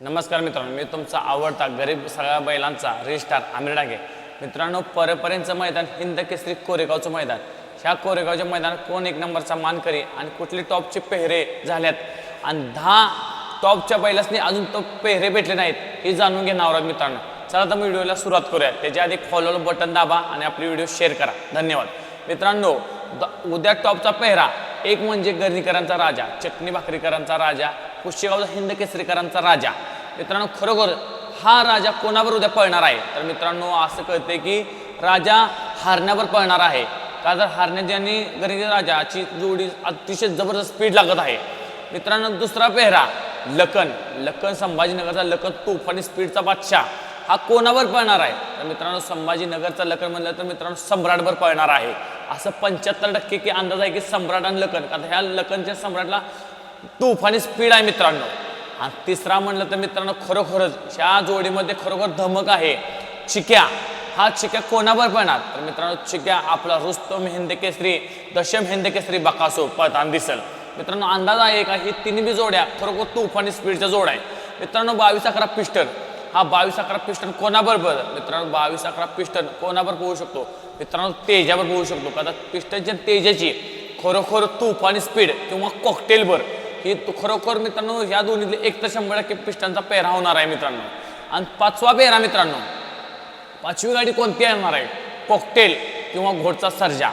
नमस्कार मित्रांनो मी तुमचा आवडता गरीब सगळ्या बैलांचा रिस्टार आमिर डागे. मित्रांनो परपर्यंतचं मैदान हिंद केसरी कोरेगावचं मैदान. ह्या कोरेगावच्या मैदान कोण एक नंबरचा मानकरी आणि कुठले टॉपचे पेहरे झाल्यात? आणि दहा टॉपच्या बैलासनी अजून तो पेहरे भेटले नाहीत हे जाणून घेणार आहोत मित्रांनो. चला तर व्हिडिओला सुरुवात करूया. त्याच्या आधी फॉलो बटन दाबा आणि आपली व्हिडिओ शेअर करा. धन्यवाद. मित्रांनो द- उद्या टॉपचा पेहरा एक म्हणजे गर्णीकरांचा राजा चटणी भाकरीकरांचा राजा कुशेगावचा हिंद केसरीकरांचा राजा. मित्रांनो खरोखर हा राजा कोणावर उद्या पळणार आहे? तर मित्रांनो असं कळते की राजा हारण्यावर पळणार आहे. का तर हारण्याची आणि गर्णी राजाची जोडी अतिशय जबरदस्त स्पीड लागत आहे. मित्रांनो दुसरा पेहरा लखन. लखन संभाजीनगरचा लखन तुफानी स्पीडचा बादशाह. हा कोणावर पळणार आहे? तर मित्रांनो संभाजीनगरचा लखन म्हणलं तर मित्रांनो सम्राटवर पळणार आहे. असं पंच्याहत्तर टक्के की अंदाज आहे की सम्राट आणि लखन. कारण ह्या लखनच्या सम्राटला तुफानी स्पीड आहे मित्रांनो. आणि तिसरा म्हणलं तर मित्रांनो खरोखरच ह्या जोडीमध्ये खरोखर धमक आहे. चिक्या. हा चिक्या कोणावर पळणार? तर मित्रांनो चिक्या आपला रुस्तम हिंद केसरी दशम हिंद केसरी बकासो पळताना दिसल. मित्रांनो अंदाज आहे का? ही तिन्ही बी जोड्या खरोखर तुफानी स्पीडच्या जोड आहे मित्रांनो बावीस अकरा पिस्टन. हा बावीस अकरा पिस्टन कोणाबरोबर मित्रांनो बावीस अकरा पिस्टन कोणावर पोहू शकतो? मित्रांनो तेजावर पोहू शकतो. कदा पिस्टनच्या तेजाची खरोखर तुफानी स्पीड किंवा कॉकटेलवर ही खरोखर मित्रांनो या दोन्हीतले एक तर शंभर टक्के पिस्टनचा पेहरा होणार आहे मित्रांनो. आणि पाचवा पेहरा मित्रांनो पाचवी गाडी कोणती येणार आहे? कॉकटेल किंवा घोडचा सर्जा.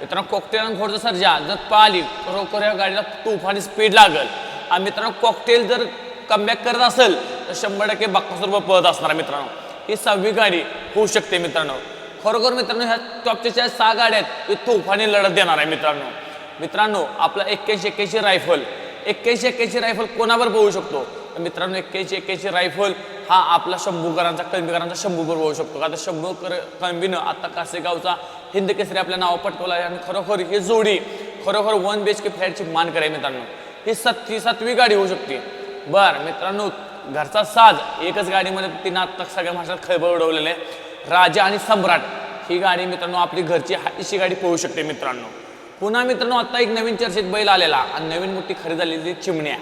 मित्रांनो कॉकटेल आणि घोडचा सर्जा जर पाहिली खरोखर या गाडीला तुफानी स्पीड लागल. आणि मित्रांनो कॉकटेल जर कमबॅक करत असेल शंभर टक्के बाक्कास रुपये पळत असणार आहे मित्रांनो. ही सहावी गाडी होऊ शकते मित्रांनो. खरोखर मित्रांनो ह्या टॉपच्या ज्या सहा गाड्या आहेत तोफाने लढत देणार आहे मित्रांनो. मित्रांनो आपला एक्क्याऐंशी एक्क्याऐंशी रायफल एक्क्याऐंशी एक्क्याऐंशी रायफल कोणावर पोहू शकतो? मित्रांनो एक्क्याऐंशी एक्क्याऐंशी रायफल हा आपला शंभूकरांचा कळंबीकरांचा शंभूवर होऊ शकतो. का शंभूकर शंभू कळंबीनं आता कासेगावचा हिंद केसरी आपल्या नाव पटकवला आहे आणि खरोखर ही जोडी खरोखर वन बी एच के फ्लॅटची मान कराय मित्रांनो. ही सत्ती सातवी गाडी होऊ शकते. बरं मित्रांनो घरचा साज एकच गाडीमध्ये तिनं आत्ता सगळ्या भाषेत खळबळ उडवलेलं. आहे राजा आणि सम्राट ही गाडी मित्रांनो आपली घरची हातीशी गाडी पळू शकते मित्रांनो. पुन्हा मित्रांनो आत्ता एक नवीन चर्चेत बैल आलेला. आणि नवीन मोठी खरी झालेली चिमण्या.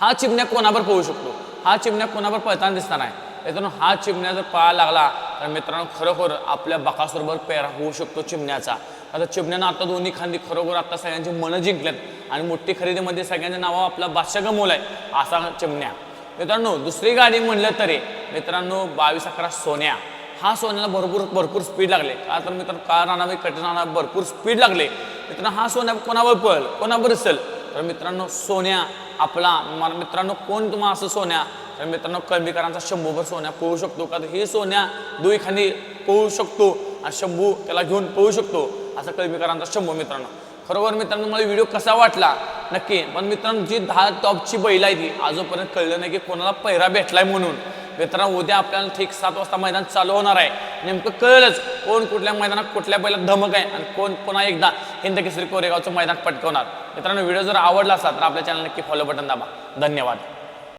हा चिमण्या कोणावर पळू शकतो? हा चिमण्या कोणावर पळताना दिसणार आहे? मित्रांनो हा चिमण्या जर पळायला लागला तर मित्रांनो खरोखर आपल्या बकासोबरोबर पेरा होऊ शकतो चिमण्याचा. आता चिमण्यानं आता दोन्ही खांदी खरोखर आता सगळ्यांची मनं जिंकल्यात आणि मोठी खरेदीमध्ये सगळ्यांच्या नावं आपला बादशाह गमवलाय असा चिमण्या. मित्रांनो दुसरी गाडी म्हणलं तरी मित्रांनो बावीस अकरा सोन्या. हा सोन्याला भरपूर भरपूर स्पीड लागले. का तर मित्रांनो कार राहणार कठीण राहणार भरपूर स्पीड लागले. मित्रांनो हा सोन्या कोणावर पळल? कोणावर असेल तर मित्रांनो सोन्या आपला मला मित्रांनो कोण तुम्हाला असं सोन्या तर मित्रांनो कळंबीकरांचा पण सोन्या पोहू शकतो का? तर हे सोन्या दुई खाली पोहू शकतो आणि शंभू त्याला घेऊन पोहू शकतो. असं कळंबीकरांचा शंभू मित्रांनो. खरोखर मित्रांनो मला व्हिडिओ कसा वाटला? नक्की. पण मित्रांनो जी दहा टॉपची बैल आहे ती अजूनपर्यंत कळलं नाही की कोणाला पहिरा भेटलाय म्हणून. मित्रांनो उद्या आपल्याला ठीक सात वाजता मैदान चालू होणार आहे. नेमकं कळलंच कोण कुठल्या मैदानात कुठल्या पहिला धमक आहे आणि कोण पुन्हा एकदा हिंद केसरी कोरेगावचं मैदान पटकवणार. मित्रांनो व्हिडिओ जर आवडला असला तर आपल्या चॅनल नक्की फॉलो बटन दाबा. धन्यवाद.